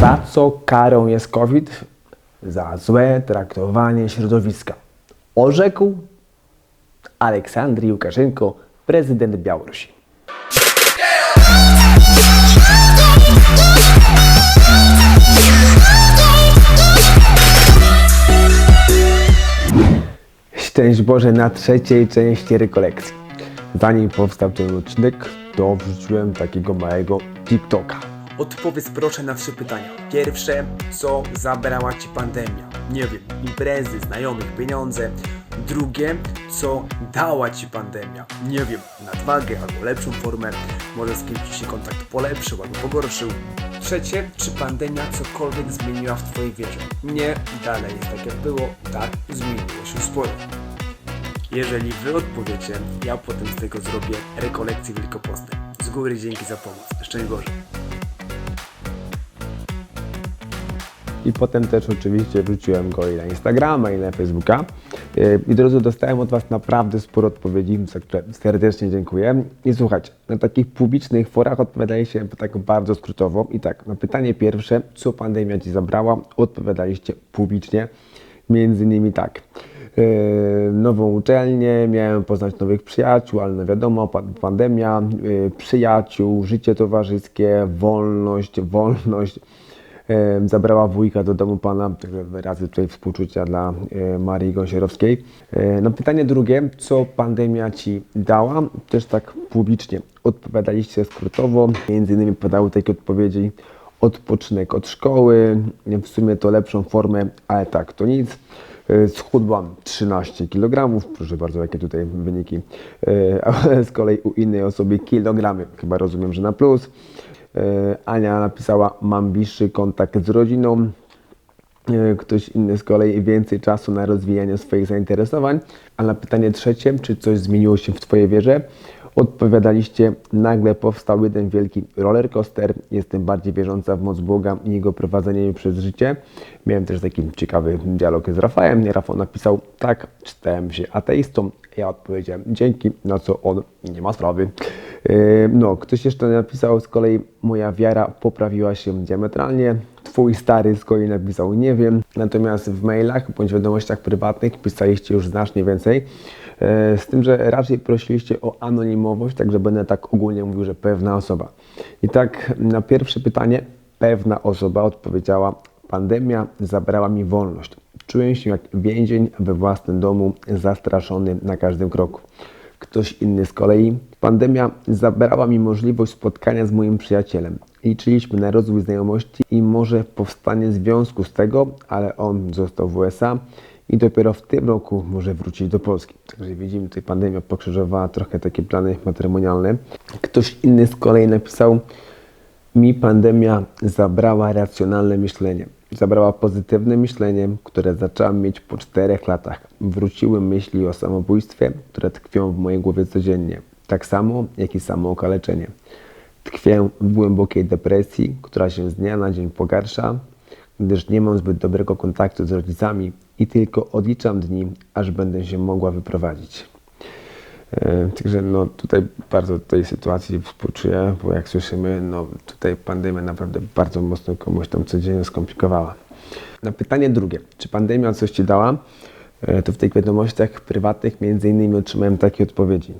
Za co karą jest COVID? Za złe traktowanie środowiska. Orzekł Aleksandr Łukaszenko, prezydent Białorusi. Szczęść Boże na trzeciej części rekolekcji. Zanim powstał ten odcinek, to wrzuciłem takiego małego TikToka. Odpowiedz proszę na trzy pytania. Pierwsze, co zabrała ci pandemia? Nie wiem, imprezy, znajomych, pieniądze. Drugie, co dała ci pandemia? Nie wiem, nadwagę albo lepszą formę, może z kimś się kontakt polepszył albo pogorszył. Trzecie, czy pandemia cokolwiek zmieniła w twojej wierze? Nie, dalej jest tak jak było, tak, zmieniło się sporo. Jeżeli wy odpowiecie, ja potem z tego zrobię rekolekcję wielkopostne. Z góry dzięki za pomoc. Szczęść Boże. I potem też oczywiście wrzuciłem go i na Instagrama, i na Facebooka. Yy, I drodzy, dostałem od Was naprawdę sporo odpowiedzi, za które serdecznie dziękuję. I słuchajcie, na takich publicznych forach odpowiadaliście tak bardzo skrótowo. I tak, na pytanie pierwsze, co pandemia Ci zabrała, odpowiadaliście publicznie. Między innymi tak. Yy, nową uczelnię, miałem poznać nowych przyjaciół, ale no wiadomo, pa- pandemia, yy, przyjaciół, życie towarzyskie, wolność, wolność. Zabrała wujka do domu pana, także wyrazy tutaj współczucia dla yy, Marii Gąsierowskiej. Yy, No pytanie drugie, co pandemia Ci dała? Też tak publicznie odpowiadaliście skrótowo, między innymi padały takie odpowiedzi odpoczynek od szkoły, w sumie to lepszą formę, ale tak, to nic. E, Schudłam 13 kg, proszę bardzo, jakie tutaj wyniki. E, z kolei u innej osoby kilogramy, chyba rozumiem, że na plus. E, Ania napisała, mam bliższy kontakt z rodziną. E, Ktoś inny z kolei więcej czasu na rozwijanie swoich zainteresowań. A na pytanie trzecie, czy coś zmieniło się w Twojej wierze? Odpowiadaliście, nagle powstał jeden wielki roller coaster. Jestem bardziej wierząca w moc Boga i Jego prowadzenie przez życie. Miałem też taki ciekawy dialog z Rafałem. Rafał napisał, tak, stałem się ateistą. Ja odpowiedziałem, dzięki, na co on nie ma sprawy. Yy, No, ktoś jeszcze napisał z kolei, moja wiara poprawiła się diametralnie. Twój stary z kolei napisał, nie wiem. Natomiast w mailach bądź wiadomościach prywatnych pisaliście już znacznie więcej. E, Z tym, że raczej prosiliście o anonimowość, także będę tak ogólnie mówił, że pewna osoba. I tak na pierwsze pytanie pewna osoba odpowiedziała: Pandemia zabrała mi wolność. Czuję się jak więzień we własnym domu, zastraszony na każdym kroku. Ktoś inny z kolei. Pandemia zabrała mi możliwość spotkania z moim przyjacielem. Liczyliśmy na rozwój znajomości i może powstanie związku z tego, ale on został w USA i dopiero w tym roku może wrócić do Polski. Także widzimy, tutaj pandemia pokrzyżowała trochę takie plany matrymonialne. Ktoś inny z kolei napisał, mi pandemia zabrała racjonalne myślenie. Zabrała pozytywne myślenie, które zacząłem mieć po czterech latach. Wróciły myśli o samobójstwie, które tkwią w mojej głowie codziennie. Tak samo, jak i samookaleczenie. Tkwię w głębokiej depresji, która się z dnia na dzień pogarsza, gdyż nie mam zbyt dobrego kontaktu z rodzicami i tylko odliczam dni, aż będę się mogła wyprowadzić. E, Także no, tutaj bardzo tej sytuacji współczuję, bo jak słyszymy, no, tutaj pandemia naprawdę bardzo mocno komuś tam codziennie skomplikowała. Na pytanie drugie, czy pandemia coś Ci dała? E, To w tych wiadomościach prywatnych między innymi otrzymałem takie odpowiedzi.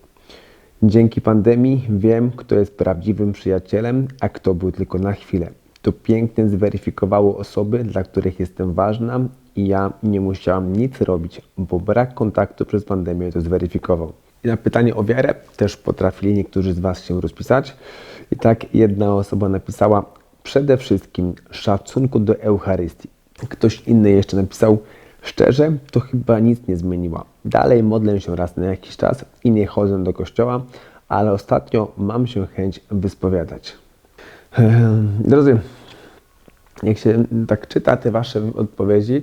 Dzięki pandemii wiem, kto jest prawdziwym przyjacielem, a kto był tylko na chwilę. To pięknie zweryfikowało osoby, dla których jestem ważna i ja nie musiałam nic robić, bo brak kontaktu przez pandemię to zweryfikował. I na pytanie o wiarę też potrafili niektórzy z Was się rozpisać. I tak jedna osoba napisała przede wszystkim szacunku do Eucharystii. Ktoś inny jeszcze napisał szczerze, to chyba nic nie zmieniła. Dalej modlę się raz na jakiś czas i nie chodzę do kościoła, ale ostatnio mam się chęć wyspowiadać. Ehm, Drodzy, jak się tak czyta te Wasze odpowiedzi,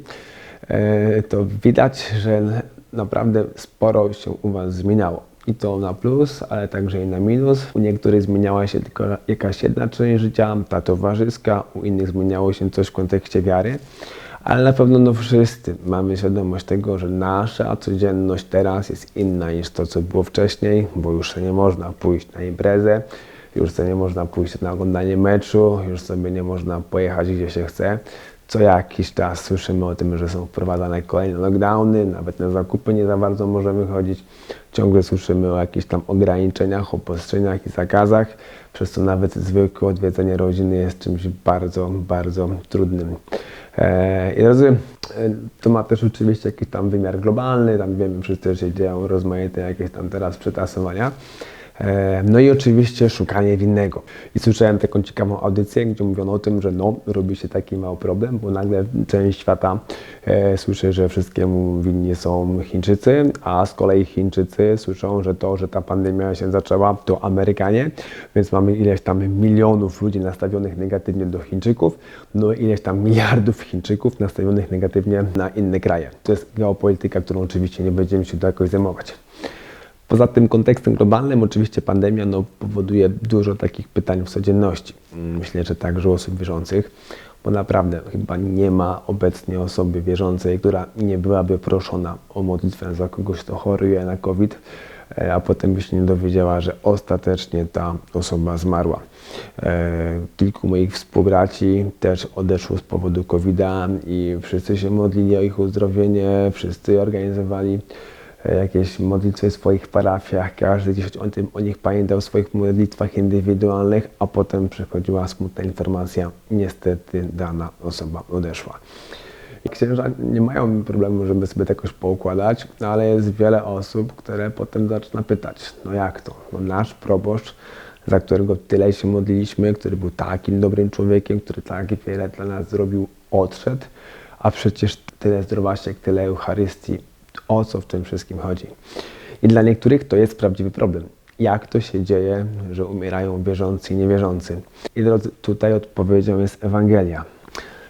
e, to widać, że naprawdę sporo się u Was zmieniało. I to na plus, ale także i na minus. U niektórych zmieniała się tylko jakaś jedna część życia, ta towarzyska, u innych zmieniało się coś w kontekście wiary. Ale na pewno no wszyscy mamy świadomość tego, że nasza codzienność teraz jest inna niż to, co było wcześniej, bo już nie można pójść na imprezę, już sobie nie można pójść na oglądanie meczu, już sobie nie można pojechać gdzie się chce. Co jakiś czas słyszymy o tym, że są wprowadzane kolejne lockdowny, nawet na zakupy nie za bardzo możemy chodzić. Ciągle słyszymy o jakichś tam ograniczeniach, obostrzeniach i zakazach, przez co nawet zwykłe odwiedzenie rodziny jest czymś bardzo, bardzo trudnym. E, I razy to ma też oczywiście jakiś tam wymiar globalny, tam wiemy wszyscy, że się dzieją rozmaite jakieś tam teraz przetasowania. No i oczywiście szukanie winnego. I słyszałem taką ciekawą audycję, gdzie mówiono o tym, że no, robi się taki mały problem, bo nagle część świata e, słyszy, że wszystkiemu winni są Chińczycy, a z kolei Chińczycy słyszą, że to, że ta pandemia się zaczęła, to Amerykanie, więc mamy ileś tam milionów ludzi nastawionych negatywnie do Chińczyków, no ileś tam miliardów Chińczyków nastawionych negatywnie na inne kraje. To jest geopolityka, którą oczywiście nie będziemy się tu jakoś zajmować. Poza tym kontekstem globalnym oczywiście pandemia no, powoduje dużo takich pytań w codzienności. Mm, Myślę, że także osób wierzących, bo naprawdę chyba nie ma obecnie osoby wierzącej, która nie byłaby proszona o modlitwę za kogoś, kto choruje na COVID, e, a potem by się nie dowiedziała, że ostatecznie ta osoba zmarła. E, Kilku moich współbraci też odeszło z powodu COVID-a i wszyscy się modlili o ich uzdrowienie, wszyscy organizowali jakieś modlitwy w swoich parafiach, każdy gdzieś o, tym, o nich pamiętał w swoich modlitwach indywidualnych, a potem przychodziła smutna informacja, niestety dana osoba odeszła. Księża nie mają problemu, żeby sobie to jakoś poukładać, ale jest wiele osób, które potem zaczyna pytać, no jak to? No nasz proboszcz, za którego tyle się modliliśmy, który był takim dobrym człowiekiem, który tak wiele dla nas zrobił, odszedł, a przecież tyle zdrowaśek, tyle Eucharystii, o co w tym wszystkim chodzi. I dla niektórych to jest prawdziwy problem. Jak to się dzieje, że umierają wierzący i niewierzący? I drodzy, tutaj odpowiedzią jest Ewangelia.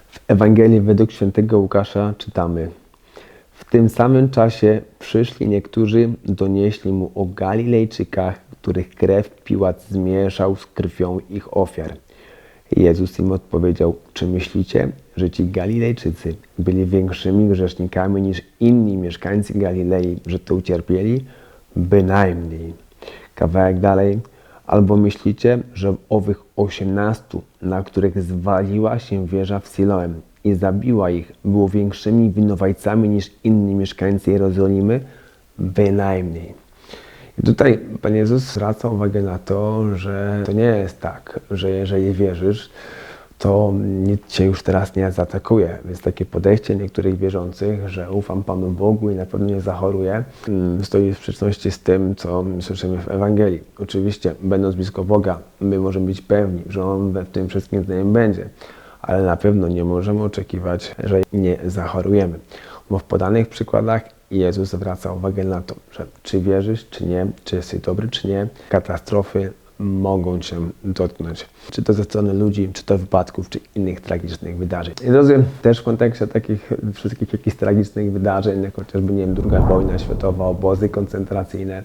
W Ewangelii według świętego Łukasza czytamy W tym samym czasie przyszli niektórzy, donieśli mu o Galilejczykach, których krew Piłat zmieszał z krwią ich ofiar. Jezus im odpowiedział, czy myślicie, że ci Galilejczycy byli większymi grzesznikami niż inni mieszkańcy Galilei, że to ucierpieli? Bynajmniej. Kawałek dalej. Albo myślicie, że owych osiemnastu, na których zwaliła się wieża w Siloem i zabiła ich, było większymi winowajcami niż inni mieszkańcy Jerozolimy? Bynajmniej. Tutaj Pan Jezus zwraca uwagę na to, że to nie jest tak, że jeżeli wierzysz, to nic cię już teraz nie zaatakuje. Więc takie podejście niektórych wierzących, że ufam Panu Bogu i na pewno nie zachoruję, mm, stoi w sprzeczności z tym, co słyszymy w Ewangelii. Oczywiście, będąc blisko Boga, my możemy być pewni, że On we w tym wszystkim z nami będzie, ale na pewno nie możemy oczekiwać, że nie zachorujemy. Bo w podanych przykładach Jezus zwraca uwagę na to, że czy wierzysz, czy nie, czy jesteś dobry, czy nie, katastrofy mogą Cię dotknąć. Czy to ze strony ludzi, czy to wypadków, czy innych tragicznych wydarzeń. I drodzy, też w kontekście takich wszystkich jakichś tragicznych wydarzeń, jak chociażby, nie wiem, druga wojna światowa, obozy koncentracyjne,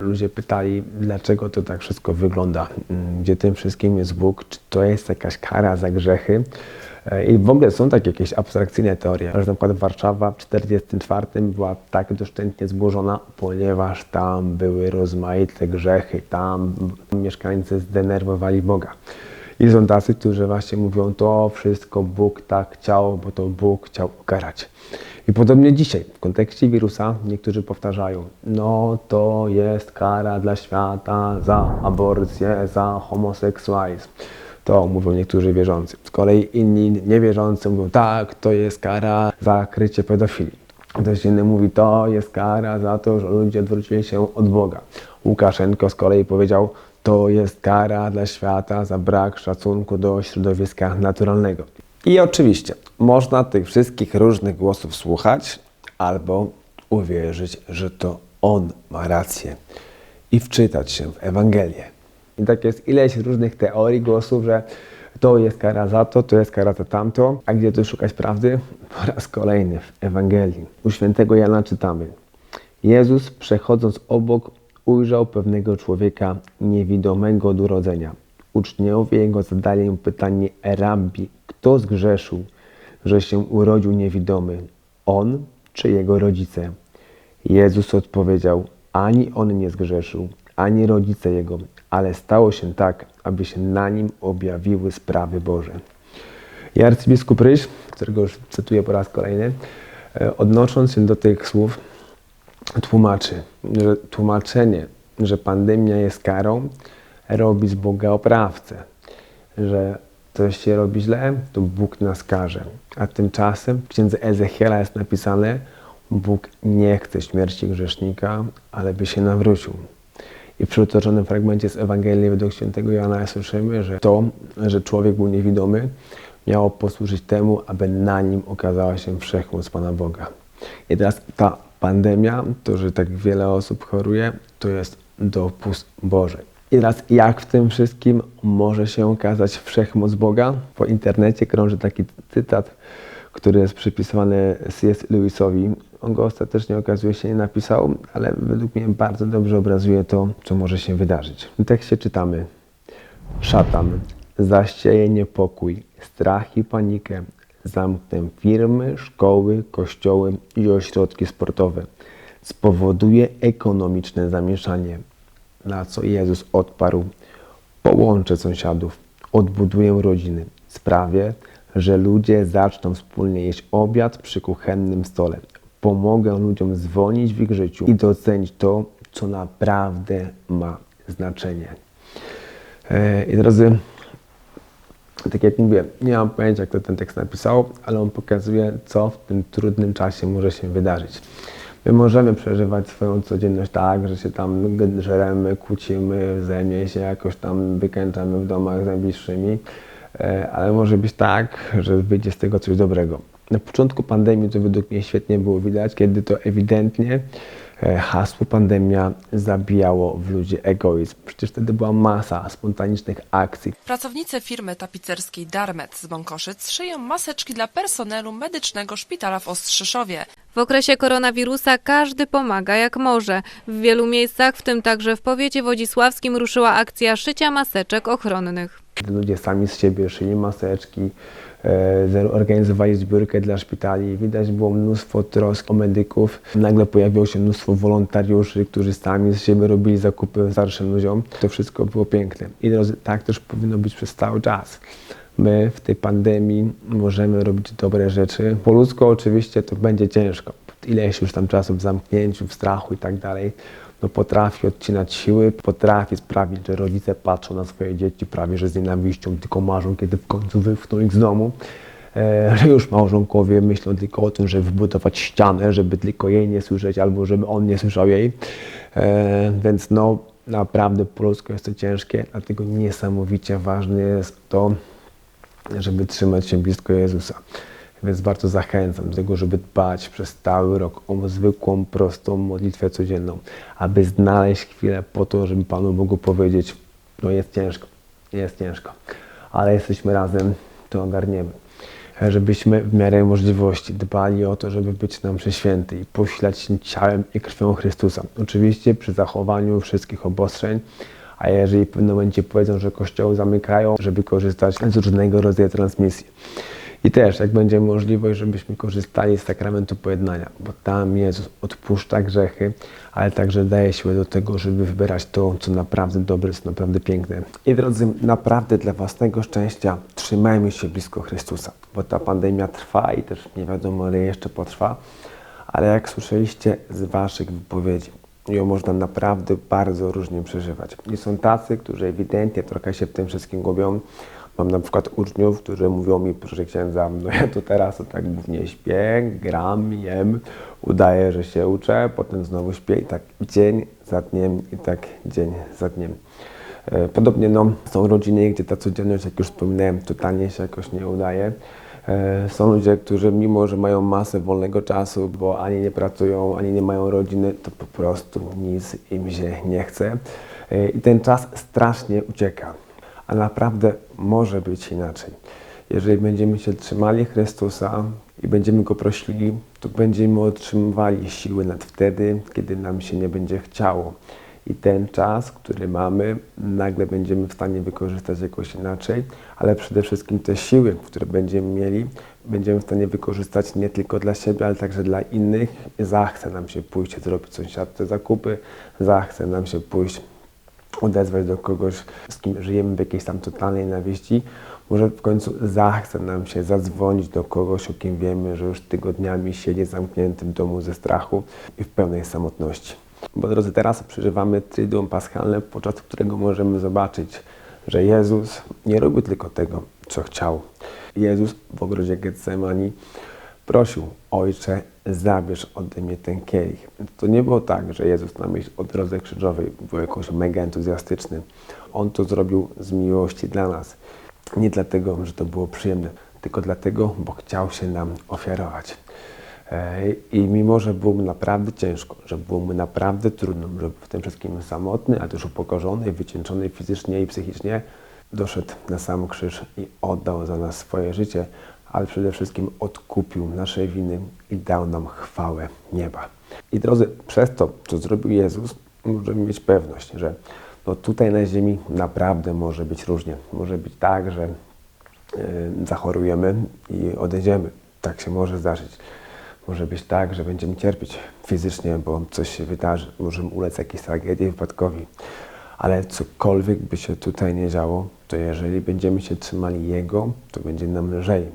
ludzie pytali, dlaczego to tak wszystko wygląda, gdzie tym wszystkim jest Bóg, czy to jest jakaś kara za grzechy. E, I w ogóle są takie jakieś abstrakcyjne teorie, że na przykład Warszawa w 1944 była tak doszczętnie zburzona, ponieważ tam były rozmaite grzechy, tam mieszkańcy zdenerwowali Boga. I są tacy, którzy właśnie mówią, to wszystko Bóg tak chciał, bo to Bóg chciał ukarać. I podobnie dzisiaj, w kontekście wirusa, niektórzy powtarzają, no to jest kara dla świata za aborcję, za homoseksualizm. To mówią niektórzy wierzący. Z kolei inni niewierzący mówią, tak, to jest kara za krycie pedofilii. Ktoś inny mówi, to jest kara za to, że ludzie odwrócili się od Boga. Łukaszenko z kolei powiedział, to jest kara dla świata za brak szacunku do środowiska naturalnego. I oczywiście można tych wszystkich różnych głosów słuchać albo uwierzyć, że to on ma rację i wczytać się w Ewangelię. I tak jest ileś różnych teorii, głosów, że to jest kara za to, to jest kara za tamto. A gdzie tu szukać prawdy? Po raz kolejny w Ewangelii. U świętego Jana czytamy. Jezus przechodząc obok ujrzał pewnego człowieka niewidomego od urodzenia. Uczniowie jego zadali mu pytanie Rabbi, kto zgrzeszył, że się urodził niewidomy? On czy jego rodzice? Jezus odpowiedział, ani on nie zgrzeszył, ani rodzice jego, ale stało się tak, aby się na nim objawiły sprawy Boże. I arcybiskup Ryś, którego już cytuję po raz kolejny, e, odnosząc się do tych słów, tłumaczy, że tłumaczenie, że pandemia jest karą, robi z Boga oprawcę, że coś się robi źle, to Bóg nas karze. A tymczasem w księdze Ezechiela jest napisane, Bóg nie chce śmierci grzesznika, ale by się nawrócił. I w przytoczonym fragmencie z Ewangelii według świętego Jana słyszymy, że to, że człowiek był niewidomy, miało posłużyć temu, aby na nim okazała się wszechmoc Pana Boga. I teraz ta pandemia, to, że tak wiele osób choruje, to jest dopust Boży. I teraz jak w tym wszystkim może się okazać wszechmoc Boga? Po internecie krąży taki cytat, który jest przypisywany C.S. Lewisowi. On go ostatecznie okazuje się nie napisał, ale według mnie bardzo dobrze obrazuje to, co może się wydarzyć. W tekście czytamy Szatan zasieje niepokój, strach i panikę. Zamknę firmy, szkoły, kościoły i ośrodki sportowe. Spowoduje ekonomiczne zamieszanie. Na co Jezus odparł: Połączę sąsiadów, odbuduję rodziny. Sprawię, że ludzie zaczną wspólnie jeść obiad przy kuchennym stole. Pomogę ludziom zwolnić w ich życiu i docenić to, co naprawdę ma znaczenie. E, I drodzy, tak jak mówię, nie mam pojęcia, kto ten tekst napisał, ale on pokazuje, co w tym trudnym czasie może się wydarzyć. My możemy przeżywać swoją codzienność tak, że się tam żeremy, kłócimy, wzajemnie się jakoś tam wykańczamy w domach z najbliższymi, ale może być tak, że wyjdzie z tego coś dobrego. Na początku pandemii to według mnie świetnie było widać, kiedy to ewidentnie e, hasło pandemia zabijało w ludzi egoizm. Przecież wtedy była masa spontanicznych akcji, Pracownicy firmy tapicerskiej Darmet z Bąkoszyc szyją maseczki dla personelu medycznego szpitala w Ostrzyszowie. W okresie koronawirusa każdy pomaga jak może. W wielu miejscach, w tym także w powiecie wodzisławskim, ruszyła akcja szycia maseczek ochronnych. Ludzie sami z siebie szyli maseczki, e, organizowali zbiórkę dla szpitali. Widać było mnóstwo trosk o medyków. Nagle pojawiło się mnóstwo wolontariuszy, którzy sami z siebie robili zakupy starszym ludziom. To wszystko było piękne. I drodzy, tak też powinno być przez cały czas. My w tej pandemii możemy robić dobre rzeczy. Po ludzku oczywiście to będzie ciężko. Ileś już tam czasu w zamknięciu, w strachu i tak dalej no potrafi odcinać siły, potrafi sprawić, że rodzice patrzą na swoje dzieci prawie że z nienawiścią, tylko marzą, kiedy w końcu wypchną ich z domu. E, że już małżonkowie myślą tylko o tym, żeby wybudować ścianę, żeby tylko jej nie słyszeć, albo żeby on nie słyszał jej. E, więc no naprawdę po ludzku jest to ciężkie, dlatego niesamowicie ważne jest to, żeby trzymać się blisko Jezusa. Więc bardzo zachęcam do tego, żeby dbać przez cały rok o zwykłą, prostą modlitwę codzienną, aby znaleźć chwilę po to, żeby Panu Bogu powiedzieć, no jest ciężko, jest ciężko, ale jesteśmy razem, to ogarniemy. Żebyśmy w miarę możliwości dbali o to, żeby być nam prześwięty i posilać się ciałem i krwią Chrystusa. Oczywiście przy zachowaniu wszystkich obostrzeń, a jeżeli w pewnym momencie powiedzą, że kościoły zamykają, żeby korzystać z różnego rodzaju transmisji. I też, jak będzie możliwość, żebyśmy korzystali z sakramentu pojednania, bo tam Jezus odpuszcza grzechy, ale także daje siłę do tego, żeby wybierać to, co naprawdę dobre, co naprawdę piękne. I drodzy, naprawdę dla własnego szczęścia trzymajmy się blisko Chrystusa, bo ta pandemia trwa i też nie wiadomo, ile jeszcze potrwa, ale jak słyszeliście z Waszych wypowiedzi, ją można naprawdę bardzo różnie przeżywać. I są tacy, którzy ewidentnie trochę się w tym wszystkim gubią, Mam na przykład uczniów, którzy mówią mi, proszę księdza, no ja to teraz to tak głównie śpię, gram, jem, udaję, że się uczę, potem znowu śpię i tak dzień za dniem i tak dzień za dniem. E, Podobnie no, są rodziny, gdzie ta codzienność, jak już wspominałem, totalnie się jakoś nie udaje. E, Są ludzie, którzy mimo, że mają masę wolnego czasu, bo ani nie pracują, ani nie mają rodziny, to po prostu nic im się nie chce. E, I ten czas strasznie ucieka a naprawdę może być inaczej. Jeżeli będziemy się trzymali Chrystusa i będziemy Go prosili, to będziemy otrzymywali siły nawet wtedy, kiedy nam się nie będzie chciało. I ten czas, który mamy, nagle będziemy w stanie wykorzystać jakoś inaczej, ale przede wszystkim te siły, które będziemy mieli, będziemy w stanie wykorzystać nie tylko dla siebie, ale także dla innych. Zachce nam się pójść zrobić sąsiadce zakupy, zachce nam się pójść odezwać do kogoś, z kim żyjemy w jakiejś tam totalnej nienawiści, może w końcu zachce nam się zadzwonić do kogoś, o kim wiemy, że już tygodniami siedzi zamknięty w domu ze strachu i w pełnej samotności. Bo drodzy, teraz przeżywamy Triduum Paschalne, podczas którego możemy zobaczyć, że Jezus nie robił tylko tego, co chciał. Jezus w ogrodzie Getsemani prosił, Ojcze, zabierz ode mnie ten kielich. To nie było tak, że Jezus na myśl o drodze krzyżowej był jakoś mega entuzjastyczny. On to zrobił z miłości dla nas. Nie dlatego, że to było przyjemne, tylko dlatego, bo chciał się nam ofiarować. E, I mimo, że było mu naprawdę ciężko, że było mu naprawdę trudno, że był w tym wszystkim samotny, ale też upokorzony, wycieńczony fizycznie i psychicznie, doszedł na sam krzyż i oddał za nas swoje życie, ale przede wszystkim odkupił nasze winy i dał nam chwałę nieba. I drodzy, przez to, co zrobił Jezus, możemy mieć pewność, że no tutaj na ziemi naprawdę może być różnie. Może być tak, że y, zachorujemy i odejdziemy. Tak się może zdarzyć. Może być tak, że będziemy cierpieć fizycznie, bo coś się wydarzy. Możemy ulec jakiejś tragedii, wypadkowi. Ale cokolwiek by się tutaj nie działo, to jeżeli będziemy się trzymali Jego, to będzie nam lżej.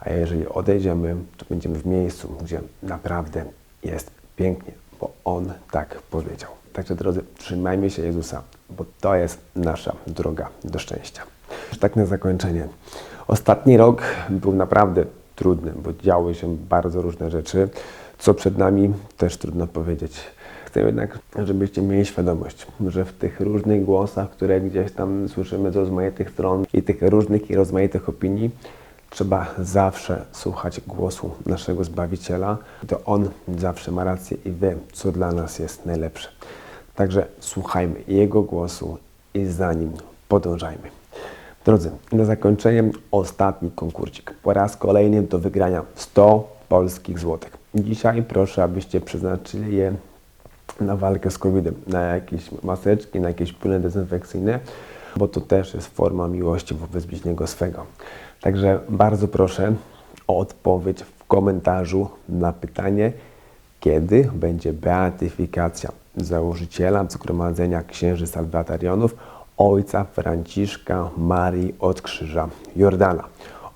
A jeżeli odejdziemy, to będziemy w miejscu, gdzie naprawdę jest pięknie, bo On tak powiedział. Także drodzy, trzymajmy się Jezusa, bo to jest nasza droga do szczęścia. Tak na zakończenie. Ostatni rok był naprawdę trudny, bo działy się bardzo różne rzeczy. Co przed nami, też trudno powiedzieć. Chcę jednak, żebyście mieli świadomość, że w tych różnych głosach, które gdzieś tam słyszymy z rozmaitych stron i tych różnych i rozmaitych opinii, trzeba zawsze słuchać głosu naszego Zbawiciela. To On zawsze ma rację i wie, co dla nas jest najlepsze. Także słuchajmy Jego głosu i za Nim podążajmy. Drodzy, na zakończenie ostatni konkursik. Po raz kolejny do wygrania 100 polskich złotych. Dzisiaj proszę, abyście przeznaczyli je na walkę z COVID-em, na jakieś maseczki, na jakieś płyny dezynfekcyjne, bo to też jest forma miłości wobec bliźniego swego. Także bardzo proszę o odpowiedź w komentarzu na pytanie, kiedy będzie beatyfikacja założyciela Zgromadzenia Księży Salwatarionów, ojca Franciszka Marii od Krzyża Jordana.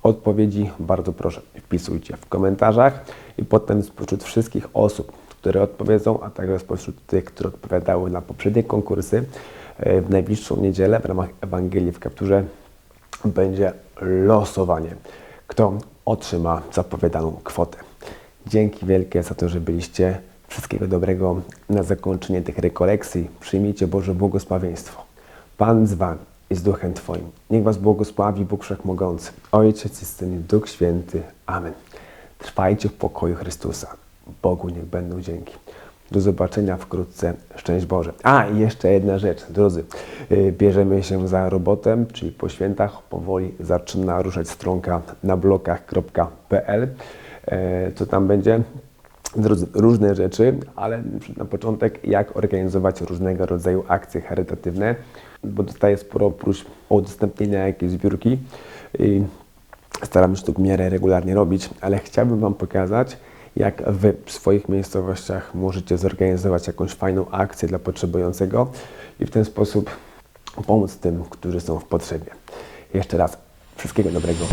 Odpowiedzi bardzo proszę wpisujcie w komentarzach i potem spośród wszystkich osób, które odpowiedzą, a także spośród tych, które odpowiadały na poprzednie konkursy, w najbliższą niedzielę w ramach Ewangelii w Kapturze będzie losowanie, kto otrzyma zapowiadaną kwotę. Dzięki wielkie za to, że byliście. Wszystkiego dobrego na zakończenie tych rekolekcji. Przyjmijcie Boże błogosławieństwo. Pan z Wami i z Duchem Twoim. Niech Was błogosławi Bóg Wszechmogący, Ojciec i Syn Duch Święty. Amen. Trwajcie w pokoju Chrystusa. Bogu niech będą dzięki. Do zobaczenia wkrótce. Szczęść Boże. A, i jeszcze jedna rzecz, drodzy. Yy, Bierzemy się za robotę, czyli po świętach powoli zaczyna ruszać stronka na blokach.pl. E, Co tam będzie? Drodzy, różne rzeczy, ale na początek jak organizować różnego rodzaju akcje charytatywne, bo dostaję sporo próśb o udostępnienia jakiejś zbiórki i staram się to w miarę regularnie robić, ale chciałbym Wam pokazać, jak Wy w swoich miejscowościach możecie zorganizować jakąś fajną akcję dla potrzebującego i w ten sposób pomóc tym, którzy są w potrzebie. Jeszcze raz wszystkiego dobrego.